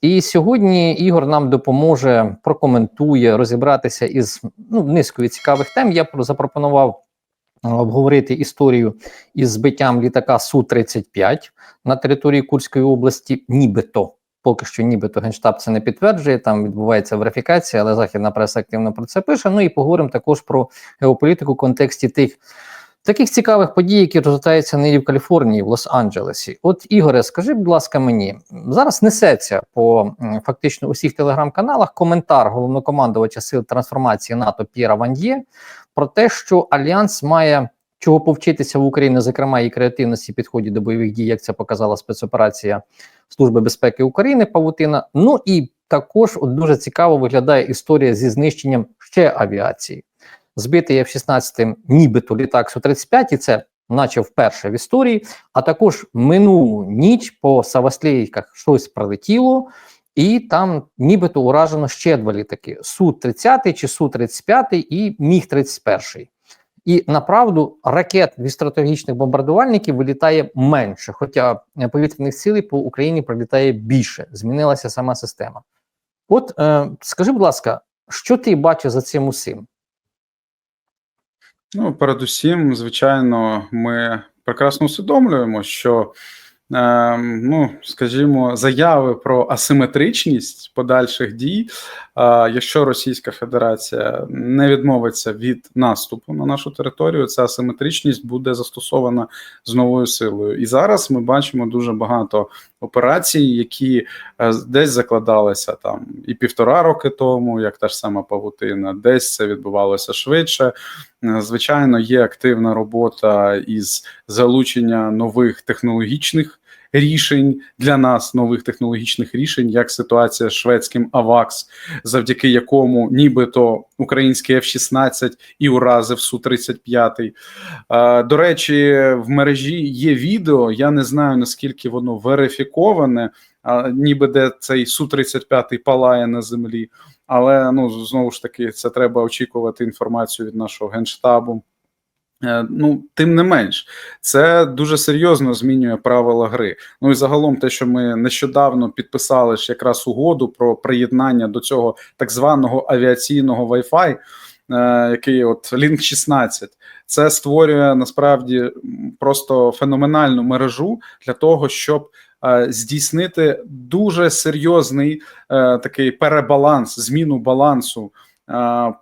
І сьогодні Ігор нам допоможе, прокоментує, розібратися із ну, низкою цікавих тем. Я запропонував е, обговорити історію із збиттям літака Су-35 на території Курської області, нібито. Поки що, нібито Генштаб це не підтверджує, там відбувається верифікація, але західна преса активно про це пише. Ну і поговоримо також про геополітику в контексті тих таких цікавих подій, які розгортаються нині в Каліфорнії, в Лос-Анджелесі. От, Ігоре, скажи, будь ласка, мені зараз несеться по фактично усіх телеграм-каналах коментар головнокомандувача сил трансформації НАТО П'єра Ванд'є про те, що Альянс має чого повчитися в Україні, зокрема і креативності підході до бойових дій, як це показала спецоперація Служби безпеки України Павутина. Ну і також от дуже цікаво виглядає історія зі знищенням ще авіації. Збитий F-16 нібито літак Су-35, і це наче вперше в історії. А також минулу ніч по Саваслійках щось прилетіло, і там нібито уражено ще два літаки: Су-30 чи Су-35 і Міг-31. І направду ракет від стратегічних бомбардувальників вилітає менше, хоча повітряних сил по Україні прилітає більше. Змінилася сама система. От е, скажи, будь ласка, що ти бачиш за цим усім? Ну, передусім, звичайно, ми прекрасно усвідомлюємо, що, е, ну, скажімо, заяви про асиметричність подальших дій, е, якщо Російська Федерація не відмовиться від наступу на нашу територію, ця асиметричність буде застосована з новою силою. І зараз ми бачимо дуже багато операцій, які е, десь закладалися там і півтора роки тому, як та ж сама павутина, десь це відбувалося швидше. Е, Звичайно, є активна робота із залучення нових технологічних рішень для нас, нових технологічних рішень, як ситуація з шведським АВАКС, завдяки якому нібито український F-16 і уразив Су-35. Е, До речі, в мережі є відео. Я не знаю наскільки воно верифіковане, ніби де цей Су-35 палає на землі. Але ну знову ж таки, це треба очікувати інформацію від нашого генштабу. Е, Ну, тим не менш, це дуже серйозно змінює правила гри. Ну і загалом, те, що ми нещодавно підписали ж якраз угоду про приєднання до цього так званого авіаційного Wi-Fi, е, який от Link 16, це створює насправді просто феноменальну мережу для того, щоб е, здійснити дуже серйозний такий перебаланс, зміну балансу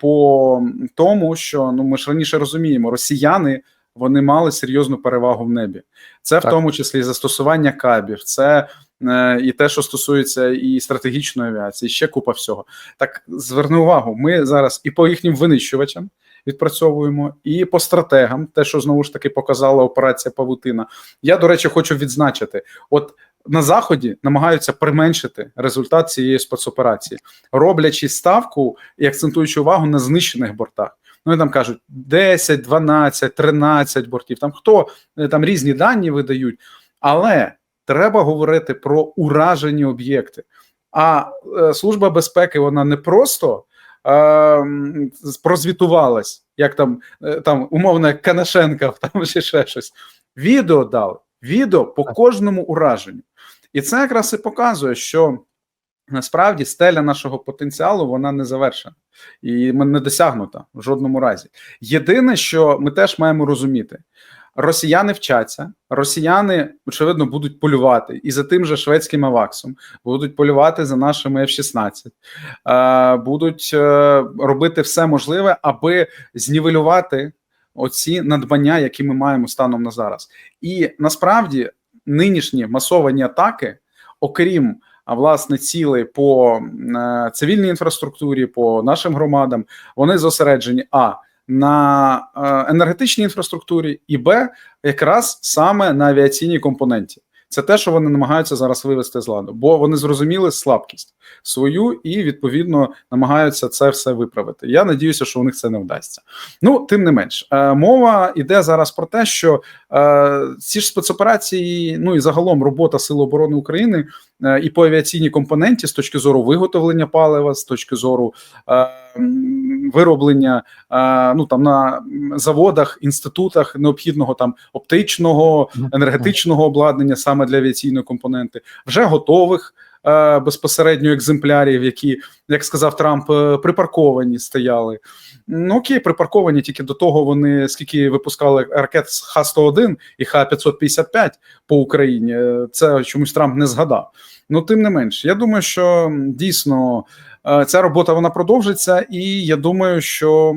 по тому, що ну ми ж раніше розуміємо, росіяни вони мали серйозну перевагу в небі. Це в тому числі і застосування кабів, це е, і те, що стосується і стратегічної авіації, і ще купа всього. Так зверни увагу, ми зараз і по їхнім винищувачам. Відпрацьовуємо і по стратегам, те, що знову ж таки показала операція Павутина. Я, до речі, хочу відзначити: от на заході намагаються применшити результат цієї спецоперації, роблячи ставку і акцентуючи увагу на знищених бортах. Ну і там кажуть 10, 12, 13 бортів. Там хто е, там різні дані видають, але треба говорити про уражені об'єкти. А е, служба безпеки вона не просто е, прозвітувалась, як там, е, там умовно як Канашенка, там чи ще щось. Відео дали. Відео по кожному ураженню. І це якраз і показує, що насправді стеля нашого потенціалу вона не завершена і не досягнута в жодному разі. Єдине, що ми теж маємо розуміти. Росіяни вчаться, росіяни, очевидно, будуть полювати і за тим же шведським аваксом, будуть полювати за нашими F-16, е, будуть е, робити все можливе, аби знівелювати оці надбання, які ми маємо станом на зараз. І насправді нинішні масовані атаки, окрім власне цілей по е, цивільній інфраструктурі, по нашим громадам, вони зосереджені а на е, енергетичній інфраструктурі, і б якраз саме на авіаційній компоненті. Це те, що вони намагаються зараз вивести з ладу, бо вони зрозуміли слабкість свою і відповідно намагаються це все виправити. Я надіюся, що у них це не вдасться. Ну тим не менш, е, мова йде зараз про те, що е, ці ж спецоперації, ну і загалом робота Сил оборони України е, і по авіаційній компоненті з точки зору виготовлення палива, з точки зору вироблення ну там на заводах, інститутах необхідного там оптичного енергетичного обладнання саме для авіаційної компоненти, вже готових безпосередньо екземплярів, які, як сказав Трамп, е, припарковані стояли. Ну окей, припарковані тільки до того. Вони скільки випускали ракет з Х-101 і Х-555 по Україні. е, Це чомусь Трамп не згадав. Ну тим не менш, я думаю, що дійсно ця робота вона продовжиться, і я думаю, що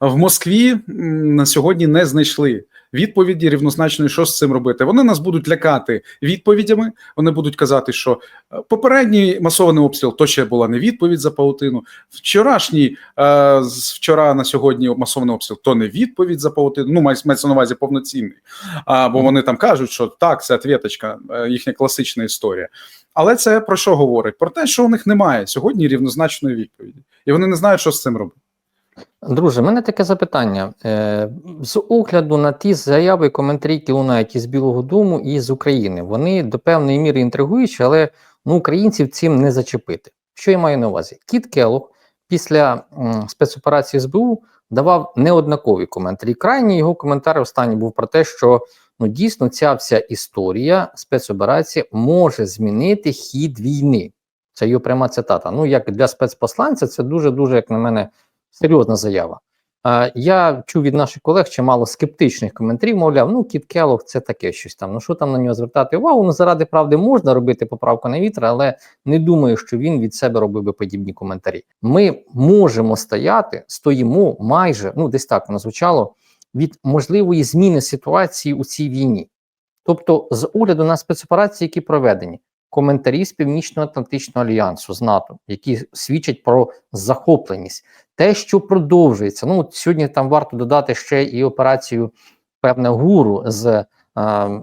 в Москві на сьогодні не знайшли відповіді рівнозначної, що з цим робити. Вони нас будуть лякати відповідями. Вони будуть казати, що е, попередній масований обстріл то ще була не відповідь за паутину. Вчорашній е, з вчора на сьогодні масований обстріл то не відповідь за паутину. Ну мається на увазі повноцінний. А, бо вони там кажуть, що так, це ответочка, е, їхня класична історія. Але це про що говорить? Про те, що у них немає сьогодні рівнозначної відповіді, і вони не знають, що з цим робити. Друже, в мене таке запитання. Е, З огляду на ті заяви і коментарі, які лунають із Білого Дому і з України, вони до певної міри інтригуючі, але ну, українців цим не зачепити. Що я маю на увазі? Кіт Келлог після м, спецоперації СБУ давав неоднакові коментарі. Крайній його коментар останній був про те, що ну, дійсно ця вся історія спецоперації може змінити хід війни. Це його пряма цитата. Ну, як для спецпосланця, це дуже-дуже, як на мене, серйозна заява. Я чув від наших колег чимало скептичних коментарів, мовляв, ну Кіт Келлог це таке щось там. Ну що там на нього звертати увагу? Ну заради правди можна робити поправку на вітер, але не думаю, що він від себе робив би подібні коментарі. Ми можемо стояти, стоїмо майже, ну десь так воно звучало, від можливої зміни ситуації у цій війні. Тобто, з огляду на спецоперації, які проведені, коментарі з Північно-Атлантичного альянсу з НАТО, які свідчать про захопленість, те, що продовжується. Ну сьогодні там варто додати ще і операцію певне гуру з е,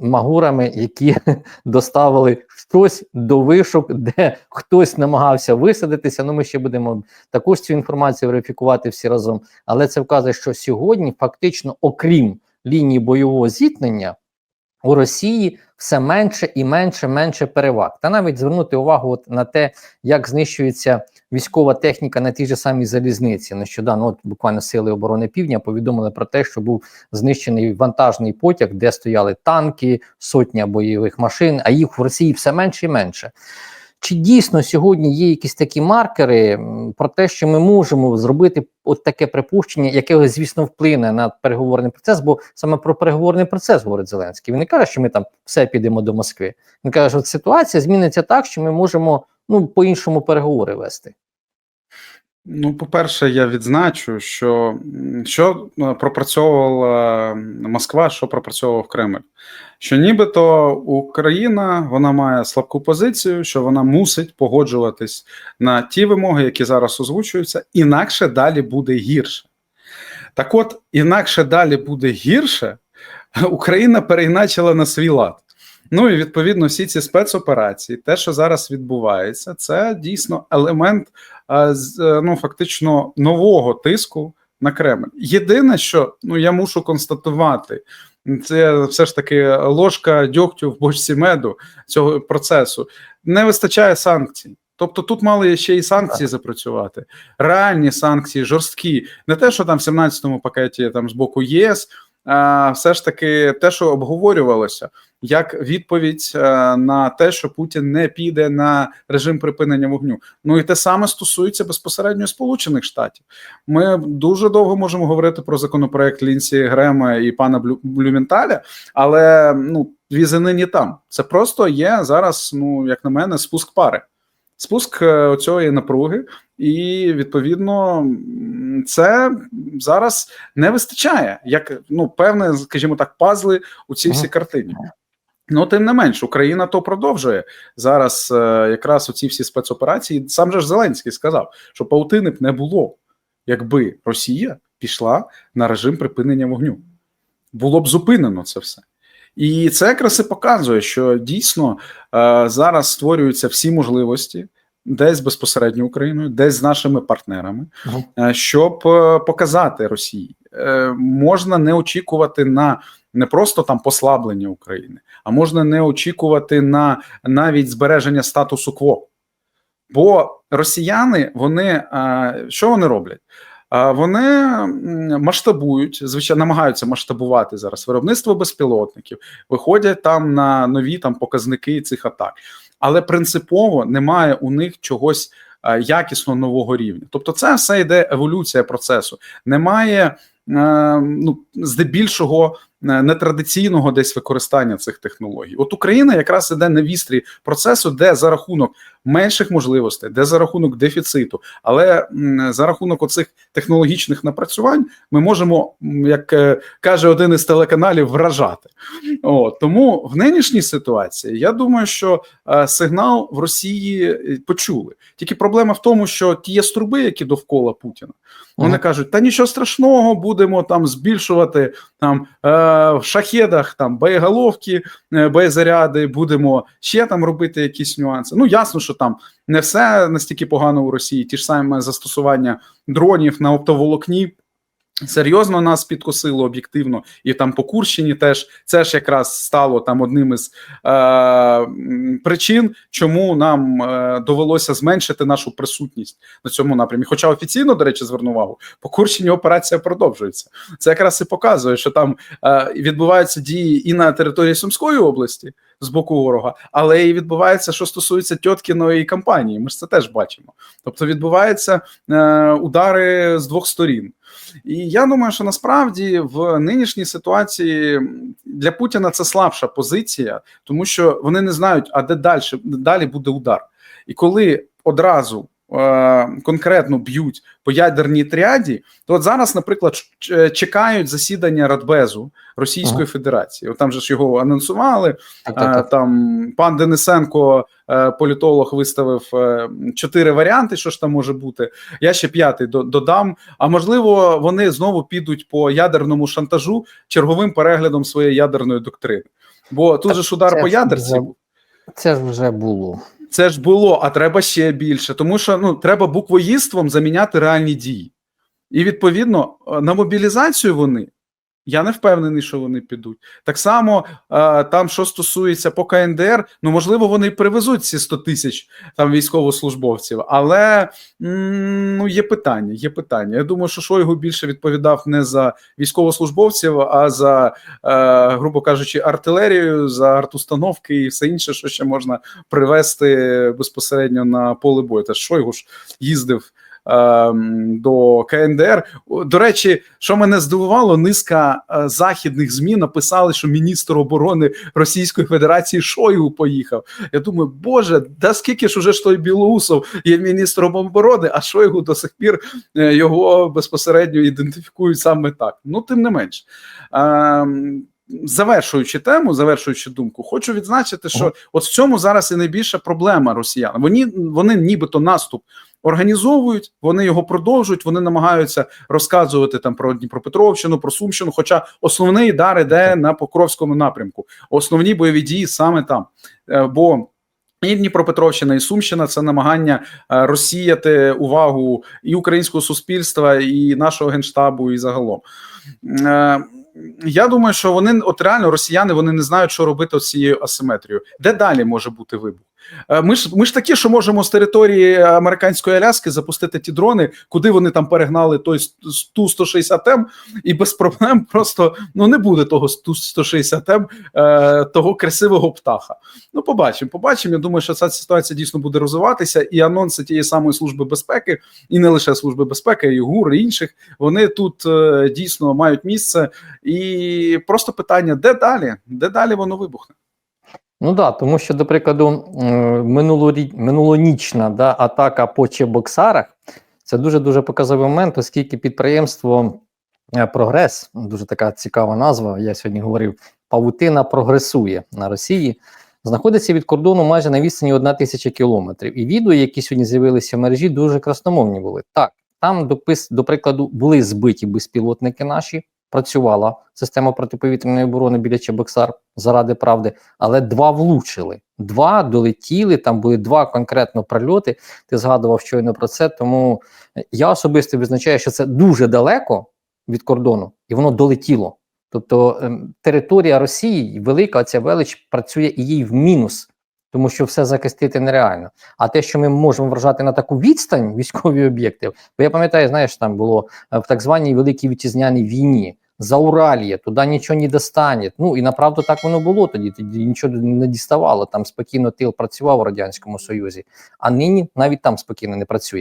магурами, які доставили щось до вишок, де хтось намагався висадитися. Ну, ми ще будемо також цю інформацію верифікувати всі разом. Але це вказує, що сьогодні, фактично, окрім лінії бойового зіткнення, у Росії все менше і менше менше переваг. Та навіть звернути увагу от на те, як знищується військова техніка на тій же самій залізниці. Нещодавно, от буквально сили оборони Півдня повідомили про те, що був знищений вантажний потяг, де стояли танки, сотня бойових машин, а їх в Росії все менше і менше. Чи дійсно сьогодні є якісь такі маркери про те, що ми можемо зробити от таке припущення, яке, звісно, вплине на переговорний процес, бо саме про переговорний процес говорить Зеленський. Він не каже, що ми там все підемо до Москви. Він каже, що ситуація зміниться так, що ми можемо ну по-іншому переговори вести. Ну, по-перше, я відзначу, що що е, пропрацьовувала Москва, що пропрацьовував Кремль. Що нібито Україна вона має слабку позицію, що вона мусить погоджуватись на ті вимоги, які зараз озвучуються, інакше далі буде гірше. Так от, інакше далі буде гірше, Україна переіначила на свій лад. Ну і відповідно всі ці спецоперації, те, що зараз відбувається, це дійсно елемент з, е, ну, фактично нового тиску на Кремль. Єдине, що ну я мушу констатувати, це все ж таки ложка дьогтю в бочці меду цього процесу. Не вистачає санкцій. Тобто тут мали ще і санкції запрацювати, реальні санкції, жорсткі, не те, що там в 17-му пакеті там з боку ЄС, а все ж таки те, що обговорювалося, як відповідь е, на те, що Путін не піде на режим припинення вогню. Ну і те саме стосується безпосередньо Сполучених Штатів. Ми дуже довго можемо говорити про законопроект Лінсі Грема і пана Блю- Блюменталя, але ну візи нині там. Це просто є зараз, ну як на мене, спуск пари. Спуск е, цієї напруги, і відповідно це зараз не вистачає, як ну певне, скажімо так, пазли у цій всій картині. Ну, тим не менш, Україна то продовжує зараз. Е, якраз оці всі спецоперації. Сам же ж Зеленський сказав, що паутини б не було, якби Росія пішла на режим припинення вогню. Було б зупинено це все. І це якраз і показує, що дійсно е, зараз створюються всі можливості. Десь безпосередньо Україною, десь з нашими партнерами, е, щоб показати Росії, можна не очікувати на не просто там послаблення України, а можна не очікувати на навіть збереження статусу кво. Бо росіяни, вони е, що вони роблять? Е, Вони масштабують, звичайно, намагаються масштабувати зараз виробництво безпілотників, виходять там на нові там показники цих атак. але принципово немає у них чогось е, якісно нового рівня. Тобто, це все йде еволюція процесу. Немає е, ну, здебільшого нетрадиційного десь використання цих технологій. От Україна якраз іде на вістрі процесу, де за рахунок менших можливостей, де за рахунок дефіциту, але за рахунок оцих технологічних напрацювань ми можемо, як е, каже один із телеканалів, вражати. О, тому в нинішній ситуації я думаю, що е, сигнал в Росії е, почули. Тільки проблема в тому, що ті яструби, які довкола Путіна, вони Ага. кажуть: та нічого страшного, будемо там збільшувати там е, в шахедах там боєголовки, е, боєзаряди, будемо ще там робити якісь нюанси. Ну ясно, що там не все настільки погано у Росії. Ті ж самі застосування дронів на оптоволокні. Серйозно нас підкосило об'єктивно, і там по Курщині теж це ж якраз стало там одним із е, причин, чому нам е, довелося зменшити нашу присутність на цьому напрямі. Хоча офіційно, до речі, зверну увагу, по Курщині операція продовжується. Це якраз і показує, що там е, відбуваються дії і на території Сумської області з боку ворога, але і відбувається, що стосується Тьоткіної кампанії. Ми ж це теж бачимо. Тобто відбуваються е, удари з двох сторін. І я думаю, що насправді в нинішній ситуації для Путіна це слабша позиція, тому що вони не знають, а де далі, далі буде удар. І коли одразу конкретно б'ють по ядерній тріаді, то от зараз, наприклад, чекають засідання Радбезу Російської Ага. Федерації. От там же ж його анонсували. Так, так, Е, так. Там пан Денисенко, е, політолог, виставив е, чотири варіанти, що ж там може бути. Я ще п'ятий до- додам. А можливо, вони знову підуть по ядерному шантажу черговим переглядом своєї ядерної доктрини. Бо тут Так же ж удар по ядерці. Це ж вже було. Це ж було, а треба ще більше, тому що ну треба буквоїством заміняти реальні дії. І відповідно е, на мобілізацію вони. Я не впевнений, що вони підуть. Так само е, там, що стосується по КНДР, ну можливо, вони привезуть ці 100 тисяч там військовослужбовців, але ну є питання. Є питання. Я думаю, що Шойгу більше відповідав не за військовослужбовців, а за, е, грубо кажучи, артилерію, за артустановки і все інше, що ще можна привести безпосередньо на поле бою. Та Шойгу ж їздив. Ем, До КНДР до речі, що мене здивувало, низка е, західних змі написали, що міністр оборони Російської Федерації Шойгу поїхав. Я думаю, боже, да скільки ж уже ж той Білоусов є міністром оборони, а Шойгу до сих пір е, його безпосередньо ідентифікують саме так. Ну, тим не менш. Ем, Завершуючи тему, завершуючи думку, хочу відзначити, що от в цьому зараз і найбільша проблема росіян. Вони, вони нібито наступ організовують, вони його продовжують, вони намагаються розказувати там про Дніпропетровщину, про Сумщину. Хоча основний дар іде на Покровському напрямку, основні бойові дії саме там. Е, Бо і Дніпропетровщина, і Сумщина це намагання е, розсіяти увагу і українського суспільства, і нашого генштабу, і загалом. Е, Я думаю, що вони от реально росіяни вони не знають, що робити з цією асиметрією. Де далі може бути вибух? Е, Ми ж ми ж такі, що можемо з території американської Аляски запустити ті дрони, куди вони там перегнали той ту 160 м і без проблем просто ну не буде того ту 160 м е, того красивого птаха. Ну, побачимо, побачимо. Я думаю, що ця ситуація дійсно буде розвиватися, і анонси тієї самої служби безпеки, і не лише служби безпеки, і ГУР, і інших, вони тут е, дійсно мають місце. І просто питання: де далі? Де далі воно вибухне? Ну да, тому що, до прикладу, минулорі... минулонічна да, атака по Чебоксарах це дуже дуже показовий момент, оскільки підприємство е, Прогрес, дуже така цікава назва. Я сьогодні говорив, павутина прогресує на Росії. Знаходиться від кордону майже на відстані 1 тисяча кілометрів. І відео, які сьогодні з'явилися в мережі, дуже красномовні були. Так, там, допис, до прикладу, були збиті безпілотники наші, працювала система протиповітряної оборони біля Чебоксар заради правди, але два влучили. Два долетіли, там були два конкретно прильоти. Ти згадував щойно про це. Тому я особисто визначаю, що це дуже далеко від кордону, і воно долетіло. Тобто ем, територія Росії велика, ця велич працює і їй в мінус, тому що все захистити нереально. А те, що ми можемо вражати на таку відстань військові об'єкти, бо я пам'ятаю, знаєш, там було е, в так званій великій вітчизняній війні. Зауралье, туди нічого не достане. Ну і направду так воно було тоді. Тоді нічого не діставало. Там спокійно тил працював у радянському союзі, а нині навіть там спокійно не працює.